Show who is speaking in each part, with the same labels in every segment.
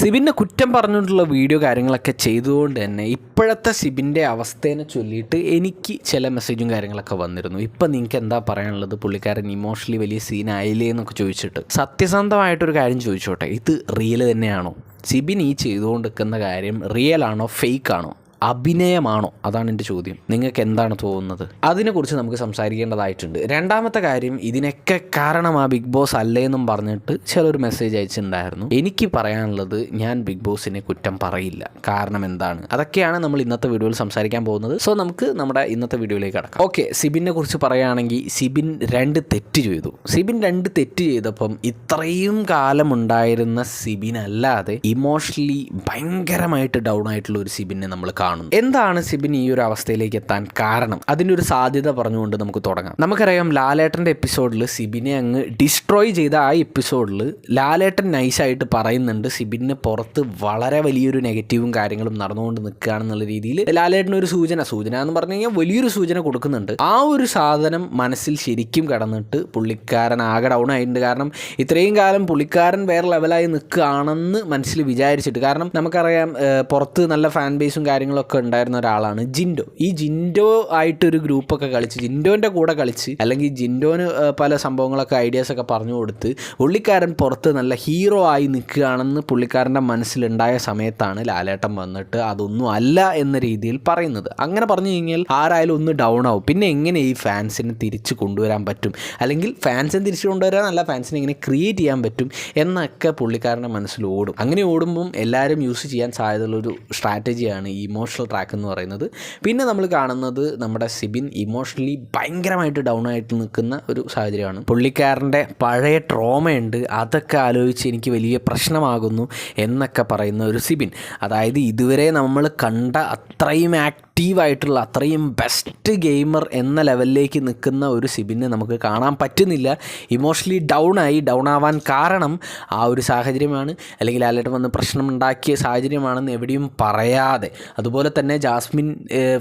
Speaker 1: സിബിനെ കുറ്റം പറഞ്ഞിട്ടുള്ള വീഡിയോ കാര്യങ്ങളൊക്കെ ചെയ്തുകൊണ്ട് തന്നെ ഇപ്പോഴത്തെ സിബിന്റെ അവസ്ഥേനെ ചൊല്ലിയിട്ട് എനിക്ക് ചില മെസ്സേജും കാര്യങ്ങളൊക്കെ വന്നിരുന്നു. ഇപ്പം നിങ്ങൾക്ക് എന്താ പറയാനുള്ളത്? പുള്ളിക്കാരൻ ഇമോഷണലി വലിയ സീനായില്ലേ എന്നൊക്കെ ചോദിച്ചിട്ട്. സത്യസന്ധമായിട്ടൊരു കാര്യം ചോദിച്ചോട്ടെ? ഇത് റിയൽ തന്നെയാണോ? സിബിൻ ഈ ചെയ്തുകൊണ്ടിരിക്കുന്ന കാര്യം റിയൽ ആണോ? ഫേക്ക് ആണോ? അഭിനയമാണോ? അതാണ് എന്റെ ചോദ്യം. നിങ്ങൾക്ക് എന്താണ് തോന്നുന്നത്? അതിനെക്കുറിച്ച് നമുക്ക് സംസാരിക്കേണ്ടതായിട്ടുണ്ട്. രണ്ടാമത്തെ കാര്യം ഇതിനൊക്കെ കാരണം ആ ബിഗ് ബോസ് അല്ലേ എന്നും പറഞ്ഞിട്ട് ചിലർ മെസ്സേജ് അയച്ചിട്ടുണ്ടായിരുന്നു. എനിക്ക് പറയാനുള്ളത് ഞാൻ ബിഗ് ബോസിനെ കുറ്റം പറയില്ല. കാരണം എന്താണ്? അതൊക്കെയാണ് നമ്മൾ ഇന്നത്തെ വീഡിയോയിൽ സംസാരിക്കാൻ പോകുന്നത്. സോ നമുക്ക് നമ്മുടെ ഇന്നത്തെ വീഡിയോയിലേക്ക് കടക്കാം. ഓക്കെ സിബിനെ കുറിച്ച് പറയുകയാണെങ്കിൽ സിബിൻ രണ്ട് തെറ്റ് ചെയ്തു. സിബിൻ രണ്ട് തെറ്റ് ചെയ്തപ്പം ഇത്രയും കാലം ഉണ്ടായിരുന്ന സിബിൻ അല്ലാതെ ഇമോഷണലി ഭയങ്കരമായിട്ട് ഡൗൺ ആയിട്ടുള്ള ഒരു സിബിനെ നമ്മൾ കാണുന്നു എന്താണ് സിബിൻ ഈ ഒരു അവസ്ഥയിലേക്ക് എത്താൻ കാരണം? അതിന്റെ ഒരു സാധ്യത പറഞ്ഞുകൊണ്ട് നമുക്ക് തുടങ്ങാം. നമുക്കറിയാം ലാലേട്ടന്റെ എപ്പിസോഡിൽ സിബിനെ അങ്ങ് ഡിസ്ട്രോയ് ചെയ്ത ആ എപ്പിസോഡിൽ ലാലേട്ടൻ നൈസായിട്ട് പറയുന്നുണ്ട് സിബിന് പുറത്ത് വളരെ വലിയൊരു നെഗറ്റീവും കാര്യങ്ങളും നടന്നുകൊണ്ട് നിൽക്കുകയാണെന്നുള്ള രീതിയിൽ ലാലേട്ടൻ ഒരു സൂചന. സൂചന എന്ന് പറഞ്ഞു കഴിഞ്ഞാൽ വലിയൊരു സൂചന കൊടുക്കുന്നുണ്ട്. ആ ഒരു സാധനം മനസ്സിൽ ശരിക്കും കടന്നിട്ട് പുള്ളിക്കാരൻ ആകെ ഡൗൺ ആയിട്ടുണ്ട്. കാരണം ഇത്രയും കാലം പുള്ളിക്കാരൻ വേറെ ലെവലായി നിൽക്കുകയാണെന്ന് മനസ്സിൽ വിചാരിച്ചിട്ട് കാരണം നമുക്കറിയാം പുറത്ത് നല്ല ഫാൻ ബേസും കാര്യങ്ങളൊക്കെ ഉണ്ടായിരുന്ന ഒരാളാണ് ജിൻഡോ. ഈ ജിൻഡോ ആയിട്ടൊരു ഗ്രൂപ്പൊക്കെ കളിച്ച് ജിൻഡോന്റെ കൂടെ കളിച്ച് അല്ലെങ്കിൽ ജിൻഡോന് പല സംഭവങ്ങളൊക്കെ ഐഡിയാസൊക്കെ പറഞ്ഞു കൊടുത്ത് പുള്ളിക്കാരൻ പുറത്ത് നല്ല ഹീറോ ആയി നിൽക്കുകയാണെന്ന് പുള്ളിക്കാരന്റെ മനസ്സിലുണ്ടായ സമയത്താണ് ലാലേട്ടൻ വന്നിട്ട് അതൊന്നും അല്ല എന്ന രീതിയിൽ പറയുന്നത്. അങ്ങനെ പറഞ്ഞു കഴിഞ്ഞാൽ ആരായാലും ഒന്ന് ഡൗൺ ആവും. പിന്നെ എങ്ങനെ ഈ ഫാൻസിനെ തിരിച്ച് കൊണ്ടുവരാൻ പറ്റും? അല്ലെങ്കിൽ ഫാൻസിനെ തിരിച്ചു കൊണ്ടുവരാൻ നല്ല ഫാൻസിനെ എങ്ങനെ ക്രിയേറ്റ് ചെയ്യാൻ പറ്റും എന്നൊക്കെ പുള്ളിക്കാരന്റെ മനസ്സിൽ ഓടും. അങ്ങനെ ഓടുമ്പം എല്ലാവരും യൂസ് ചെയ്യാൻ സാധ്യതയുള്ളൊരു സ്ട്രാറ്റജിയാണ് ഈ ഇമോഷണൽ ട്രാക്ക് എന്ന് പറയുന്നത്. പിന്നെ നമ്മൾ കാണുന്നത് നമ്മുടെ സിബിൻ ഇമോഷണലി ഭയങ്കരമായിട്ട് ഡൗൺ ആയിട്ട് നിൽക്കുന്ന ഒരു സാഹചര്യമാണ്. പുള്ളിക്കാരന്റെ പഴയ ട്രോമയുണ്ട്. അതൊക്കെ ആലോചിച്ച് എനിക്ക് വലിയ പ്രശ്നമാകുന്നു എന്നൊക്കെ പറയുന്ന ഒരു സിബിൻ. അതായത് ഇതുവരെ നമ്മൾ കണ്ട അത്രയും ആക്റ്റീവായിട്ടുള്ള അത്രയും ബെസ്റ്റ് ഗെയിമർ എന്ന ലെവലിലേക്ക് നിൽക്കുന്ന ഒരു സിബിനെ നമുക്ക് കാണാൻ പറ്റുന്നില്ല. ഇമോഷണലി ഡൗൺ ആയി ഡൗൺ ആവാൻ കാരണം ആ ഒരു സാഹചര്യമാണ്. അല്ലെങ്കിൽ ലാലേട്ടൻ വന്ന് പ്രശ്നം ഉണ്ടാക്കിയ സാഹചര്യമാണെന്ന് എവിടെയും പറയാതെ. അതുപോലെ തന്നെ ജാസ്മിൻ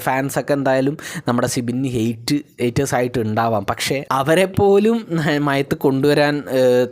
Speaker 1: ഫാൻസൊക്കെ എന്തായാലും നമ്മുടെ സിബിന് ഹെയ്റ്റ് ഹേറ്റേഴ്സ് ആയിട്ട് ഉണ്ടാവാം. പക്ഷേ അവരെ പോലും മയത്ത് കൊണ്ടുവരാൻ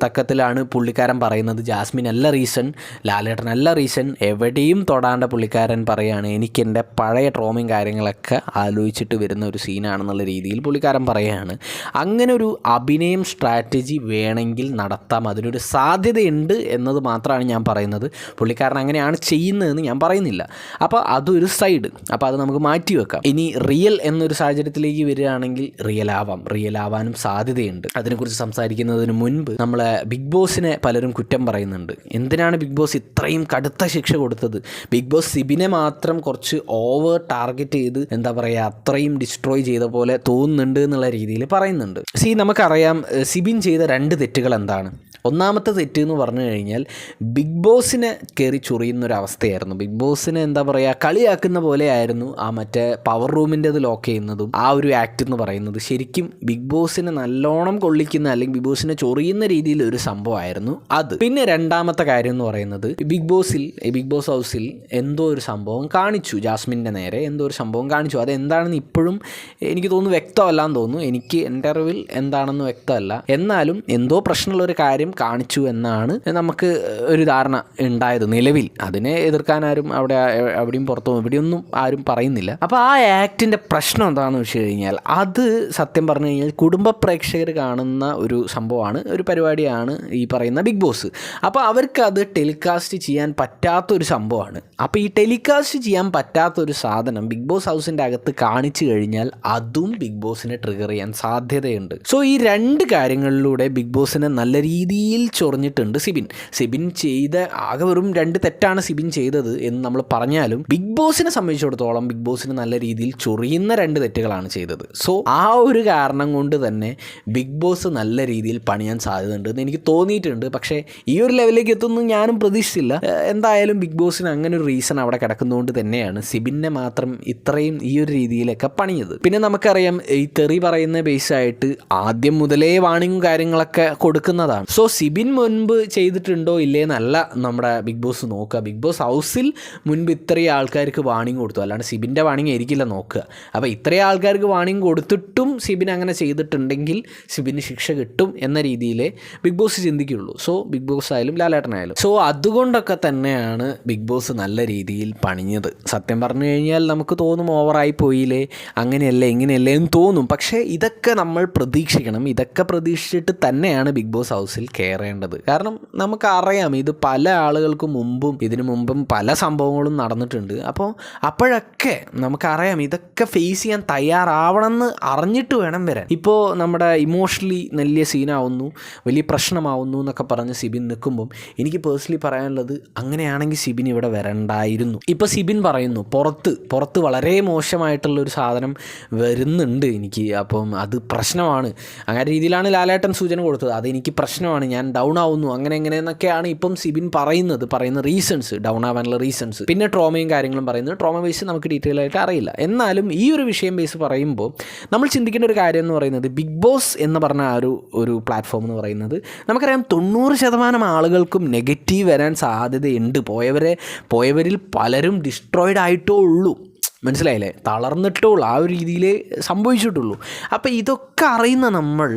Speaker 1: തക്കത്തിലാണ് പുള്ളിക്കാരൻ പറയുന്നത്. ജാസ്മിൻ അല്ല റീസൺ ലാലേട്ടൻ അല്ല റീസൺ എവിടെയും തൊടാണ്ട പുള്ളിക്കാരൻ പറയുകയാണ്. എനിക്ക് എന്റെ പഴയ ട്രോമയും കാര്യങ്ങളൊക്കെ ആലോചിച്ചിട്ട് വരുന്ന ഒരു സീനാണെന്നുള്ള രീതിയിൽ പുള്ളിക്കാരൻ പറയുകയാണ്. അങ്ങനെ ഒരു അഭിനയം സ്ട്രാറ്റജി വേണമെങ്കിൽ നടത്താം. അതിനൊരു സാധ്യതയുണ്ട് എന്നത് മാത്രമാണ് ഞാൻ പറയുന്നത്. പുള്ളിക്കാരൻ അങ്ങനെയാണ് ചെയ്യുന്നതെന്ന് ഞാൻ പറയുന്നില്ല. അപ്പോൾ അതൊരു സൈഡ്. അപ്പോൾ അത് നമുക്ക് മാറ്റി വെക്കാം. ഇനി റിയൽ എന്നൊരു സാഹചര്യത്തിലേക്ക് വരികയാണെങ്കിൽ റിയൽ ആവാം റിയൽ ആവാനും സാധ്യതയുണ്ട്. അതിനെക്കുറിച്ച് സംസാരിക്കുന്നതിന് മുൻപ് നമ്മളെ ബിഗ് ബോസിനെ പലരും കുറ്റം പറയുന്നുണ്ട്. എന്തിനാണ് ബിഗ് ബോസ് ഇത്രയും കടുത്ത ശിക്ഷ കൊടുത്തത്? ബിഗ് ബോസ് സിബിനെ മാത്രം കുറച്ച് ഓവർ ടാർഗറ്റ് ചെയ്ത് എന്താ പറയുക അത്രയും ഡിസ്ട്രോയ് ചെയ്ത പോലെ തോന്നുന്നുണ്ട് എന്നുള്ള രീതിയിൽ പറയുന്നുണ്ട്. സി നമുക്കറിയാം സിബിൻ ചെയ്ത രണ്ട് തെറ്റുകൾ എന്താണ്? ഒന്നാമത്തെ തെറ്റ് എന്ന് പറഞ്ഞു കഴിഞ്ഞാൽ ബിഗ് ബോസിനെ കയറി ചൊറിയുന്ന ഒരു അവസ്ഥയായിരുന്നു ബിഗ് ബോസിനെ എന്താ പറയുക കളിയാക്കുന്ന പോലെയായിരുന്നു ആ മറ്റേ പവർ റൂമിന്റെ അത് ലോക്ക് ചെയ്യുന്നതും ആ ഒരു ആക്ട് എന്ന് പറയുന്നത്. ശരിക്കും ബിഗ് ബോസിനെ നല്ലോണം കൊള്ളിക്കുന്ന അല്ലെങ്കിൽ ബിഗ് ബോസിനെ ചൊറിയുന്ന രീതിയിൽ ഒരു സംഭവമായിരുന്നു അത്. പിന്നെ രണ്ടാമത്തെ കാര്യം എന്ന് പറയുന്നത് ബിഗ് ബോസിൽ ബിഗ് ബോസ് ഹൗസിൽ എന്തോ ഒരു സംഭവം കാണിച്ചു. ജാസ്മിന്റെ നേരെ എന്തോ ഒരു സംഭവം കാണിച്ചു. അത് എന്താണെന്ന് ഇപ്പോഴും എനിക്ക് തോന്നുന്നു വ്യക്തമല്ല എന്ന് തോന്നുന്നു. എനിക്ക് എന്റെ അറിവിൽ എന്താണെന്ന് വ്യക്തമല്ല. എന്നാലും എന്തോ പ്രശ്നമുള്ള ഒരു കാര്യം കാണിച്ചു എന്നാണ് നമുക്ക് ഒരു ധാരണ ഉണ്ടായത് നിലവിൽ. അതിനെ എതിർക്കാൻ ആരും അവിടെ എവിടെയും പുറത്തും എവിടെയൊന്നും ആരും പറയുന്നില്ല. അപ്പോൾ ആ ആക്ടിന്റെ പ്രശ്നം എന്താണെന്ന് വെച്ച് കഴിഞ്ഞാൽ അത് സത്യം പറഞ്ഞു കഴിഞ്ഞാൽ കുടുംബ പ്രേക്ഷകർ കാണുന്ന ഒരു സംഭവമാണ് ഒരു പരിപാടിയാണ് ഈ പറയുന്ന ബിഗ് ബോസ്. അപ്പോൾ അവർക്ക് അത് ടെലികാസ്റ്റ് ചെയ്യാൻ പറ്റാത്തൊരു സംഭവമാണ്. അപ്പോൾ ഈ ടെലികാസ്റ്റ് ചെയ്യാൻ പറ്റാത്തൊരു സാധനം ബിഗ് ബോസ് ഹൗസിന്റെ അകത്ത് കാണിച്ചു കഴിഞ്ഞാൽ അതും ബിഗ് ബോസിനെ ട്രിഗർ ചെയ്യാൻ സാധ്യതയുണ്ട്. സോ ഈ രണ്ട് കാര്യങ്ങളിലൂടെ ബിഗ് ബോസിനെ നല്ല രീതിയിൽ ചൊറിഞ്ഞിട്ടുണ്ട് സിബിൻ. സിബിൻ ചെയ്ത ആകെ വെറും രണ്ട് തെറ്റാണ് സിബിൻ ചെയ്തത് എന്ന് നമ്മൾ പറഞ്ഞാലും ബിഗ് ബോസിനെ സംബന്ധിച്ചിടത്തോളം ബിഗ് ബോസിന് നല്ല രീതിയിൽ ചൊറിയുന്ന രണ്ട് തെറ്റുകളാണ് ചെയ്തത്. സോ ആ ഒരു കാരണം കൊണ്ട് തന്നെ ബിഗ് ബോസ് നല്ല രീതിയിൽ പണിയാൻ സാധ്യതയുണ്ട് എന്ന് എനിക്ക് തോന്നിയിട്ടുണ്ട്. പക്ഷേ ഈ ഒരു ലെവലിലേക്ക് എത്തുന്നു ഞാനും പ്രതീക്ഷിച്ചില്ല. എന്തായാലും ബിഗ് ബോസിന് അങ്ങനെ ഒരു റീസൺ അവിടെ കിടക്കുന്നതുകൊണ്ട് തന്നെയാണ് സിബിനെ മാത്രം ഇത്രയും ഈ ഒരു രീതിയിലൊക്കെ പണിയത് പിന്നെ നമുക്കറിയാം ഈ തെറി പറയുന്ന ബേസായിട്ട് ആദ്യം മുതലേ വാണിങ്ങും കാര്യങ്ങളൊക്കെ കൊടുക്കുന്നതാണ്. സോ സിബിൻ മുൻപ് ചെയ്തിട്ടുണ്ടോ ഇല്ലേന്നല്ല നമ്മുടെ ബിഗ് ബോസ് നോക്കുക. ബിഗ് ബോസ് ഹൗസിൽ മുൻപ് ഇത്രയും ആൾക്കാർക്ക് വാണിംഗ് കൊടുത്തു. അല്ലാണ്ട് സിബിന്റെ വാണിംഗ് ആയിരിക്കില്ല നോക്കുക. അപ്പോൾ ഇത്രയും ആൾക്കാർക്ക് വാണിംഗ് കൊടുത്തിട്ടും സിബിൻ അങ്ങനെ ചെയ്തിട്ടുണ്ടെങ്കിൽ സിബിന് ശിക്ഷ കിട്ടും എന്ന രീതിയിലേ ബിഗ് ബോസ് ചിന്തിക്കുള്ളൂ. സോ ബിഗ് ബോസ് ആയാലും ലാലേട്ടനായാലും. സോ അതുകൊണ്ടൊക്കെ തന്നെയാണ് ബിഗ് ബോസ് നല്ല രീതിയിൽ പണിഞ്ഞത്. സത്യം പറഞ്ഞു കഴിഞ്ഞാൽ നമുക്ക് തോന്നും ഓവറായി പോയില്ലേ അങ്ങനെയല്ലേ ഇങ്ങനെയല്ലേ എന്ന് തോന്നും. പക്ഷേ ഇതൊക്കെ നമ്മൾ പ്രതീക്ഷിക്കണം. ഇതൊക്കെ പ്രതീക്ഷിച്ചിട്ട് തന്നെയാണ് ബിഗ് ബോസ് ഹൗസിൽ കയറേണ്ടത് കാരണം നമുക്കറിയാം ഇത് പല ആളുകൾക്ക് മുമ്പും ഇതിനു മുമ്പും പല സംഭവങ്ങളും നടന്നിട്ടുണ്ട്. അപ്പോൾ അപ്പോഴൊക്കെ നമുക്കറിയാം ഇതൊക്കെ ഫേസ് ചെയ്യാൻ തയ്യാറാവണമെന്ന് അറിഞ്ഞിട്ട് വേണം വരാൻ. ഇപ്പോൾ നമ്മുടെ ഇമോഷണലി വലിയ സീനാവുന്നു വലിയ പ്രശ്നമാവുന്നു എന്നൊക്കെ പറഞ്ഞ് സിബിൻ നിൽക്കുമ്പം എനിക്ക് പേഴ്സണലി പറയാനുള്ളത് അങ്ങനെയാണെങ്കിൽ സിബിൻ ഇവിടെ വരണ്ടായിരുന്നു. ഇപ്പോൾ സിബിൻ പറയുന്നു പുറത്ത് പുറത്ത് വളരെ മോശമായിട്ടുള്ളൊരു സാധനം വരുന്നുണ്ട് എനിക്ക്. അപ്പം അത് പ്രശ്നമാണ്. അങ്ങനെ രീതിയിലാണ് ലാലേട്ടൻ സൂചന കൊടുത്തത്. അതെനിക്ക് പ്രശ്നമാണ്. ഞാൻ ഡൗൺ ആവുന്നു അങ്ങനെ എങ്ങനെയെന്നൊക്കെയാണ് ഇപ്പം സിബിൻ പറയുന്നത് പറയുന്ന റീസൺസ് ഡൗൺ ആവാനുള്ള റീസൺസ് പിന്നെ ട്രോമയും കാര്യങ്ങളും പറയുന്നത്. ട്രോമ ബേസ് നമുക്ക് ഡീറ്റെയിൽ ആയിട്ട് അറിയില്ല. എന്നാലും ഈ ഒരു വിഷയം ബേസ് പറയുമ്പോൾ നമ്മൾ ചിന്തിക്കേണ്ട ഒരു കാര്യം എന്ന് പറയുന്നത് ബിഗ് ബോസ് എന്ന് പറഞ്ഞ ആ ഒരു ഒരു പ്ലാറ്റ്ഫോം എന്ന് പറയുന്നത് നമുക്കറിയാം തൊണ്ണൂറ് ശതമാനം ആളുകൾക്കും നെഗറ്റീവ് വരാൻ സാധ്യതയുണ്ട്. പോയവരെ പോയവരിൽ പലരും ഡിസ്ട്രോയിഡ് ആയിട്ടോ ഉള്ളൂ. മനസ്സിലായില്ലേ? തളർന്നിട്ടുള്ളൂ. ആ ഒരു രീതിയിൽ സംഭവിച്ചിട്ടുള്ളൂ. അപ്പോൾ ഇതൊക്കെ അറിയുന്ന നമ്മൾ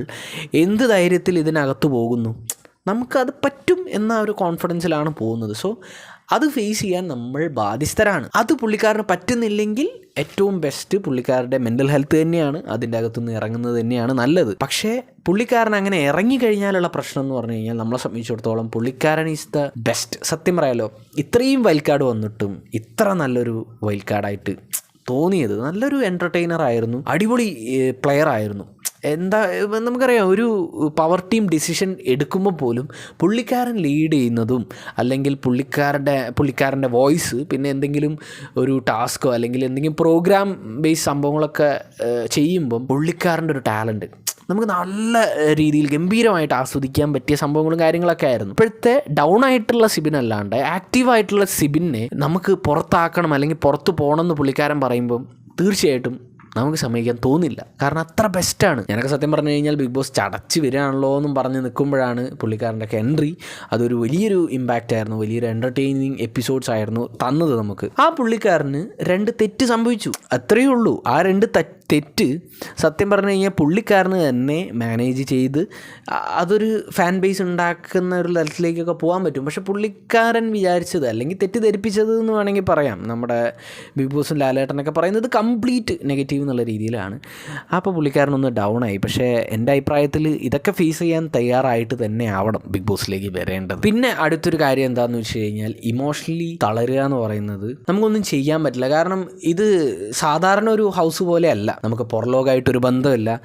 Speaker 1: എന്ത് ധൈര്യത്തിൽ ഇതിനകത്ത് പോകുന്നു? നമുക്കത് പറ്റും എന്ന ഒരു കോൺഫിഡൻസിലാണ് പോകുന്നത്. സോ അത് ഫേസ് ചെയ്യാൻ നമ്മൾ ബാധ്യസ്ഥരാണ്. അത് പുള്ളിക്കാരന് പറ്റുന്നില്ലെങ്കിൽ ഏറ്റവും ബെസ്റ്റ് പുള്ളിക്കാരുടെ മെന്റൽ ഹെൽത്ത് തന്നെയാണ്. അതിന്റെ അകത്തുനിന്ന് ഇറങ്ങുന്നത് തന്നെയാണ് നല്ലത്. പക്ഷേ പുള്ളിക്കാരൻ അങ്ങനെ ഇറങ്ങി കഴിഞ്ഞാലുള്ള പ്രശ്നം എന്ന് പറഞ്ഞു കഴിഞ്ഞാൽ നമ്മളെ സംബന്ധിച്ചിടത്തോളം പുള്ളിക്കാരൻ ഈസ് ദ ബെസ്റ്റ് സത്യം പറയാലോ ഇത്രയും വൈൽഡ് കാർഡ് വന്നിട്ടും ഇത്ര നല്ലൊരു വൈൽഡ് കാർഡായിട്ട് തോന്നിയത് നല്ലൊരു എന്റർടൈനർ ആയിരുന്നു. അടിപൊളി പ്ലെയർ ആയിരുന്നു. എന്താ നമുക്കറിയാം ഒരു പവർ ടീം ഡിസിഷൻ എടുക്കുമ്പോൾ പോലും പുള്ളിക്കാരൻ ലീഡ് ചെയ്യുന്നതും അല്ലെങ്കിൽ പുള്ളിക്കാരുടെ പുള്ളിക്കാരന്റെ വോയിസ് പിന്നെ എന്തെങ്കിലും ഒരു ടാസ്കോ അല്ലെങ്കിൽ എന്തെങ്കിലും പ്രോഗ്രാം ബേസ് സംഭവങ്ങളൊക്കെ ചെയ്യുമ്പം പുള്ളിക്കാരന്റെ ഒരു ടാലന്റ് നമുക്ക് നല്ല രീതിയിൽ ഗംഭീരമായിട്ട് ആസ്വദിക്കാൻ പറ്റിയ സംഭവങ്ങളും കാര്യങ്ങളൊക്കെ ആയിരുന്നു. ഇപ്പോഴത്തെ ഡൗൺ ആയിട്ടുള്ള സിബിൻ അല്ലാണ്ട് ആക്റ്റീവായിട്ടുള്ള സിബിനെ നമുക്ക് പുറത്താക്കണം അല്ലെങ്കിൽ പുറത്ത് പോകണം എന്ന് പുള്ളിക്കാരൻ പറയുമ്പം തീർച്ചയായിട്ടും നമുക്ക് സമ്മതിക്കാൻ തോന്നില്ല. കാരണം അത്ര ബെസ്റ്റാണ് ഞാനൊക്കെ സത്യം പറഞ്ഞു കഴിഞ്ഞാൽ ബിഗ് ബോസ് ചടച്ച് വരികയാണല്ലോ എന്നും പറഞ്ഞ് നിൽക്കുമ്പോഴാണ് പുള്ളിക്കാരന്റെ ഒക്കെ എൻട്രി അതൊരു വലിയൊരു ഇമ്പാക്റ്റ് ആയിരുന്നു. വലിയൊരു എന്റർടൈനിങ് എപ്പിസോഡ്സ് ആയിരുന്നു തന്നത് നമുക്ക്. ആ പുള്ളിക്കാരന് രണ്ട് തെറ്റ് സംഭവിച്ചു. അത്രയേ ഉള്ളൂ. ആ രണ്ട് ത- തെറ്റ് സത്യം പറഞ്ഞു കഴിഞ്ഞാൽ പുള്ളിക്കാരന് തന്നെ മാനേജ് ചെയ്ത് അതൊരു ഫാൻ ബേസ് ഉണ്ടാക്കുന്ന ഒരു തലത്തിലേക്കൊക്കെ പോകാൻ പറ്റും. പക്ഷേ പുള്ളിക്കാരൻ വിചാരിച്ചത് അല്ലെങ്കിൽ തെറ്റിദ്ധരിപ്പിച്ചത് എന്ന് വേണമെങ്കിൽ പറയാം. നമ്മുടെ ബിഗ് ബോസും ലാലേട്ടനൊക്കെ പറയുന്നത് കംപ്ലീറ്റ് നെഗറ്റീവ് എന്നുള്ള രീതിയിലാണ്. അപ്പോൾ പുള്ളിക്കാരനൊന്ന് ഡൗൺ ആയി. പക്ഷേ എന്റെ അഭിപ്രായത്തിൽ ഇതൊക്കെ ഫേസ് ചെയ്യാൻ തയ്യാറായിട്ട് തന്നെ ആവണം ബിഗ് ബോസിലേക്ക് വരേണ്ടത്. പിന്നെ അടുത്തൊരു കാര്യം എന്താണെന്ന് വെച്ച് കഴിഞ്ഞാൽ ഇമോഷണലി തളരുക എന്ന് പറയുന്നത് നമുക്കൊന്നും ചെയ്യാൻ പറ്റില്ല. കാരണം ഇത് സാധാരണ ഒരു ഹൗസ് പോലെ അല്ല. നമുക്ക് പുറലോകമായിട്ടൊരു ബന്ധമില്ല.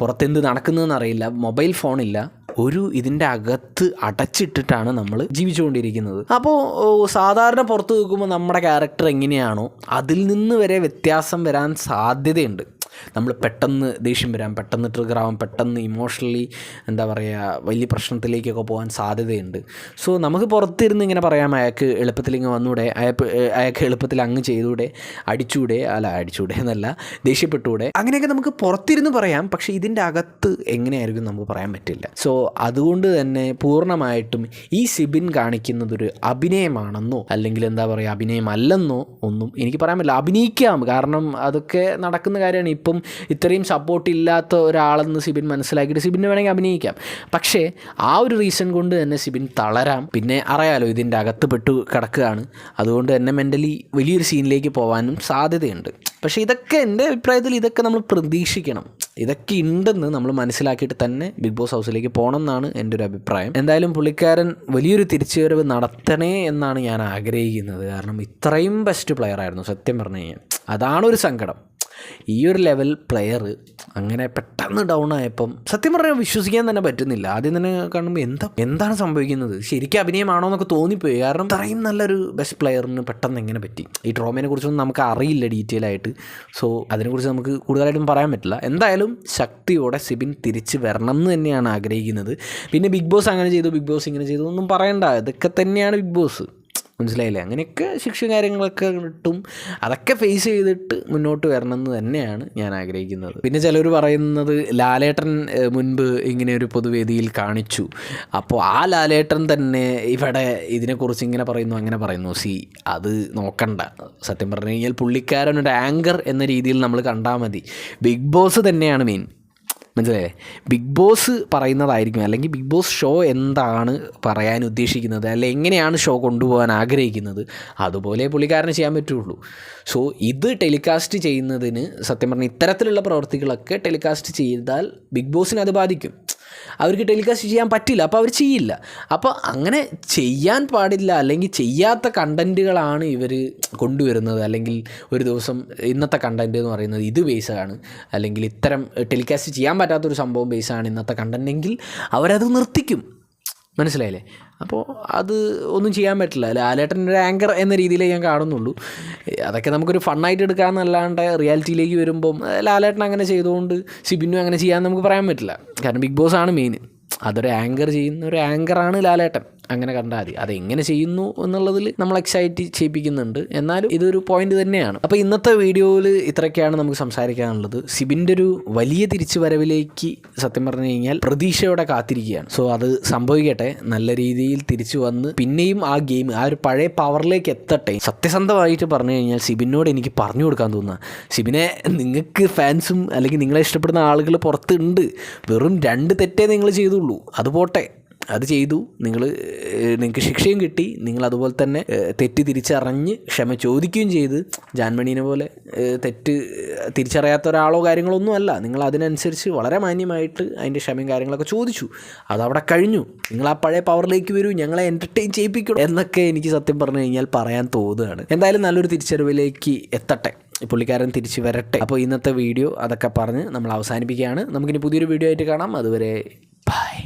Speaker 1: പുറത്തെന്ത് നടക്കുന്നതെന്ന് അറിയില്ല. മൊബൈൽ ഫോണില്ല. ഒരു ഇതിന്റെ അകത്ത് അടച്ചിട്ടിട്ടാണ് നമ്മൾ ജീവിച്ചുകൊണ്ടിരിക്കുന്നത്. അപ്പോൾ സാധാരണ പുറത്ത് നിൽക്കുമ്പോൾ നമ്മുടെ ക്യാരക്ടർ എങ്ങനെയാണോ അതിൽ നിന്ന് വരെ വ്യത്യാസം വരാൻ സാധ്യതയുണ്ട്. നമ്മൾ പെട്ടെന്ന് ദേഷ്യം വരാം പെട്ടെന്ന് ട്രിഗർ ആവാം പെട്ടെന്ന് ഇമോഷണലി എന്താ പറയുക വലിയ പ്രശ്നത്തിലേക്കൊക്കെ പോകാൻ സാധ്യതയുണ്ട്. സോ നമുക്ക് പുറത്തിരുന്ന് ഇങ്ങനെ പറയാം അയാൾക്ക് എളുപ്പത്തിൽ ഇങ്ങ് വന്നൂടെ അയാൾക്ക് അയാൾക്ക് എളുപ്പത്തിൽ അങ്ങ് ചെയ്തൂടെ അടിച്ചൂടെ അല്ല അടിച്ചൂടെ എന്നല്ല ദേഷ്യപ്പെട്ടൂടെ അങ്ങനെയൊക്കെ നമുക്ക് പുറത്തിരുന്ന് പറയാം പക്ഷേ ഇതിന്റെ അകത്ത് എങ്ങനെയായിരിക്കും നമുക്ക് പറയാൻ പറ്റില്ല. സോ അതുകൊണ്ട് തന്നെ പൂർണമായിട്ടും ഈ സിബിൻ കാണിക്കുന്നതൊരു അഭിനയമാണെന്നോ അല്ലെങ്കിൽ എന്താ പറയുക അഭിനയമല്ലെന്നോ ഒന്നും എനിക്ക് പറയാൻ പറ്റില്ല. അഭിനയിക്കാം കാരണം അതൊക്കെ നടക്കുന്ന കാര്യമാണ്. ഇപ്പം ഇത്രയും സപ്പോർട്ട് ഇല്ലാത്ത ഒരാളെന്ന് സിബിൻ മനസ്സിലാക്കിയിട്ട് സിബിന് വേണമെങ്കിൽ അഭിനയിക്കാം. പക്ഷേ ആ ഒരു റീസൺ കൊണ്ട് തന്നെ സിബിൻ തളരാം. പിന്നെ അറിയാലോ ഇതിന്റെ അകത്ത് പെട്ടു കിടക്കുകയാണ്. അതുകൊണ്ട് തന്നെ മെന്റലി വലിയൊരു സീനിലേക്ക് പോകാനും സാധ്യതയുണ്ട്. പക്ഷേ ഇതൊക്കെ എന്റെ അഭിപ്രായത്തിൽ ഇതൊക്കെ നമ്മൾ പ്രതീക്ഷിക്കണം. ഇതൊക്കെ ഉണ്ടെന്ന് നമ്മൾ മനസ്സിലാക്കിയിട്ട് തന്നെ ബിഗ് ബോസ് ഹൗസിലേക്ക് പോകണം എന്നാണ് എന്റെ ഒരു അഭിപ്രായം. എന്തായാലും പുള്ളിക്കാരൻ വലിയൊരു തിരിച്ചുവരവ് നടത്തണേ എന്നാണ് ഞാൻ ആഗ്രഹിക്കുന്നത്. കാരണം ഇത്രയും ബെസ്റ്റ് പ്ലെയർ ആയിരുന്നു സത്യം പറഞ്ഞു കഴിഞ്ഞാൽ. അതാണ് ഒരു സങ്കടം. ഈ ഒരു ലെവൽ പ്ലെയർ അങ്ങനെ പെട്ടെന്ന് ഡൗൺ ആയപ്പം സത്യം പറഞ്ഞാൽ വിശ്വസിക്കാൻ തന്നെ പറ്റുന്നില്ല. ആദ്യം തന്നെ കാണുമ്പോൾ എന്താ എന്താണ് സംഭവിക്കുന്നത്? ശരിക്കും അഭിനയമാണോ എന്നൊക്കെ തോന്നിപ്പോയി. കാരണം അത്രയും നല്ലൊരു ബെസ്റ്റ് പ്ലെയറിന് പെട്ടെന്ന് എങ്ങനെ പറ്റി? ഈ ട്രോമയെ കുറിച്ചൊന്നും നമുക്ക് അറിയില്ല ഡീറ്റെയിൽ ആയിട്ട്. സോ അതിനെക്കുറിച്ച് നമുക്ക് കൂടുതലായിട്ടും പറയാൻ പറ്റില്ല. എന്തായാലും ശക്തിയോടെ സിബിൻ തിരിച്ച് വരണം എന്ന് തന്നെയാണ് ആഗ്രഹിക്കുന്നത്. പിന്നെ ബിഗ് ബോസ് അങ്ങനെ ചെയ്തു ബിഗ് ബോസ് ഇങ്ങനെ ചെയ്തു ഒന്നും പറയണ്ട. ഇതൊക്കെ തന്നെയാണ് ബിഗ് ബോസ് മനസ്സിലായില്ലേ? അങ്ങനെയൊക്കെ ശിക്ഷ കാര്യങ്ങളൊക്കെ കിട്ടും അതൊക്കെ ഫേസ് ചെയ്തിട്ട് മുന്നോട്ട് വരണം എന്ന് തന്നെയാണ് ഞാൻ ആഗ്രഹിക്കുന്നത്. പിന്നെ ചിലർ പറയുന്നത് ലാലേട്ടൻ മുൻപ് ഇങ്ങനെ ഒരു പൊതുവേദിയിൽ കാണിച്ചു. അപ്പോൾ ആ ലാലേട്ടൻ തന്നെ ഇവിടെ ഇതിനെക്കുറിച്ച് ഇങ്ങനെ പറയുന്നു അങ്ങനെ പറയുന്നു. സി അത് നോക്കണ്ട. സത്യം പറഞ്ഞു കഴിഞ്ഞാൽ പുള്ളിക്കാരൻ ഒരു ആങ്കർ എന്ന രീതിയിൽ നമ്മൾ കണ്ടാൽ മതി. ബിഗ് ബോസ് തന്നെയാണ് മെയിൻ മനസ്സിലായേ ബിഗ് ബോസ് പറയുന്നതായിരിക്കും. അല്ലെങ്കിൽ ബിഗ് ബോസ് ഷോ എന്താണ് പറയാൻ ഉദ്ദേശിക്കുന്നത്? അല്ലെ എങ്ങനെയാണ് ഷോ കൊണ്ടുപോകാൻ ആഗ്രഹിക്കുന്നത്? അതുപോലെ പുള്ളിക്കാരന് ചെയ്യാൻ പറ്റുള്ളൂ. സോ ഇത് ടെലികാസ്റ്റ് ചെയ്യുന്നതിന് സത്യം പറഞ്ഞാൽ ഇത്തരത്തിലുള്ള പ്രവൃത്തികളൊക്കെ ടെലികാസ്റ്റ് ചെയ്താൽ ബിഗ് ബോസിനെ അത് ബാധിക്കും. അവർക്ക് ടെലികാസ്റ്റ് ചെയ്യാൻ പറ്റില്ല അപ്പോൾ അവർ ചെയ്യില്ല. അപ്പോൾ അങ്ങനെ ചെയ്യാൻ പാടില്ല അല്ലെങ്കിൽ ചെയ്യാത്ത കണ്ടന്റുകളാണ് ഇവർ കൊണ്ടുവരുന്നത്. അല്ലെങ്കിൽ ഒരു ദിവസം ഇന്നത്തെ കണ്ടന്റ് എന്ന് പറയുന്നത് ഇത് ബേസാണ് അല്ലെങ്കിൽ ഇത്തരം ടെലികാസ്റ്റ് ചെയ്യാൻ പറ്റാത്തൊരു സംഭവം ബേസാണ് ഇന്നത്തെ കണ്ടന്റെങ്കിൽ അവരത് നിർത്തിക്കും. മനസ്സിലായില്ലേ? അപ്പോൾ അത് ഒന്നും ചെയ്യാൻ പറ്റില്ല. ലാലേട്ടൻ ഒരു ആങ്കർ എന്ന രീതിയിലേ ഞാൻ കാണുന്നുള്ളൂ. അതൊക്കെ നമുക്കൊരു ഫണ്ണായിട്ട് എടുക്കാമെന്നല്ലാണ്ട് റിയാലിറ്റിയിലേക്ക് വരുമ്പം ലാലേട്ടൻ അങ്ങനെ ചെയ്തുകൊണ്ട് സിബിനും അങ്ങനെ ചെയ്യാമെന്ന് നമുക്ക് പറയാൻ പറ്റില്ല. കാരണം ബിഗ് ബോസ് ആണ് മെയിൻ അതൊരു ആങ്കർ ചെയ്യുന്ന ഒരു ആങ്കറാണ് ലാലേട്ടൻ. അങ്ങനെ കണ്ടാൽ മതി. അതെങ്ങനെ ചെയ്യുന്നു എന്നുള്ളതിൽ നമ്മൾ എക്സൈറ്റ് ചെയ്യിപ്പിക്കുന്നുണ്ട്. എന്നാലും ഇതൊരു പോയിന്റ് തന്നെയാണ്. അപ്പോൾ ഇന്നത്തെ വീഡിയോയിൽ ഇത്രയൊക്കെയാണ് നമുക്ക് സംസാരിക്കാനുള്ളത്. സിബിന്റെ ഒരു വലിയ തിരിച്ചു വരവിലേക്ക് സത്യം പറഞ്ഞു കഴിഞ്ഞാൽ പ്രതീക്ഷയോടെ കാത്തിരിക്കുകയാണ്. സോ അത് സംഭവിക്കട്ടെ. നല്ല രീതിയിൽ തിരിച്ചു വന്ന് പിന്നെയും ആ ഗെയിം ആ ഒരു പഴയ പവറിലേക്ക് എത്തട്ടെ. സത്യസന്ധമായിട്ട് പറഞ്ഞു കഴിഞ്ഞാൽ സിബിനോട് എനിക്ക് പറഞ്ഞു കൊടുക്കാൻ തോന്നുക സിബിനെ നിങ്ങൾക്ക് ഫാൻസും അല്ലെങ്കിൽ നിങ്ങളെ ഇഷ്ടപ്പെടുന്ന ആളുകൾ പുറത്തുണ്ട്. വെറും രണ്ട് തെറ്റേ നിങ്ങൾ ചെയ്തുള്ളൂ. അത് പോട്ടെ. അത് ചെയ്തു. നിങ്ങൾ നിങ്ങൾക്ക് ശിക്ഷയും കിട്ടി. നിങ്ങൾ അതുപോലെ തന്നെ തെറ്റ് തിരിച്ചറിഞ്ഞ് ക്ഷമ ചോദിക്കുകയും ചെയ്ത്. ജാൻമണീനെ പോലെ തെറ്റ് തിരിച്ചറിയാത്ത ഒരാളോ കാര്യങ്ങളോ ഒന്നും അല്ല. നിങ്ങൾ അതിനനുസരിച്ച് വളരെ മാന്യമായിട്ട് അതിന്റെ ക്ഷമയും കാര്യങ്ങളൊക്കെ ചോദിച്ചു. അതവിടെ കഴിഞ്ഞു. നിങ്ങൾ ആ പഴയ പവറിലേക്ക് വരൂ. ഞങ്ങളെ എന്റർടൈൻ ചെയ്യിപ്പിക്കണം എന്നൊക്കെ എനിക്ക് സത്യം പറഞ്ഞു കഴിഞ്ഞാൽ പറയാൻ തോന്നുകയാണ്. എന്തായാലും നല്ലൊരു തിരിച്ചറിവിലേക്ക് എത്തട്ടെ. പുള്ളിക്കാരൻ തിരിച്ചു വരട്ടെ. അപ്പോൾ ഇന്നത്തെ വീഡിയോ അതൊക്കെ പറഞ്ഞ് നമ്മൾ അവസാനിപ്പിക്കുകയാണ്. നമുക്കിനി പുതിയൊരു വീഡിയോ ആയിട്ട് കാണാം. അതുവരെ ബൈ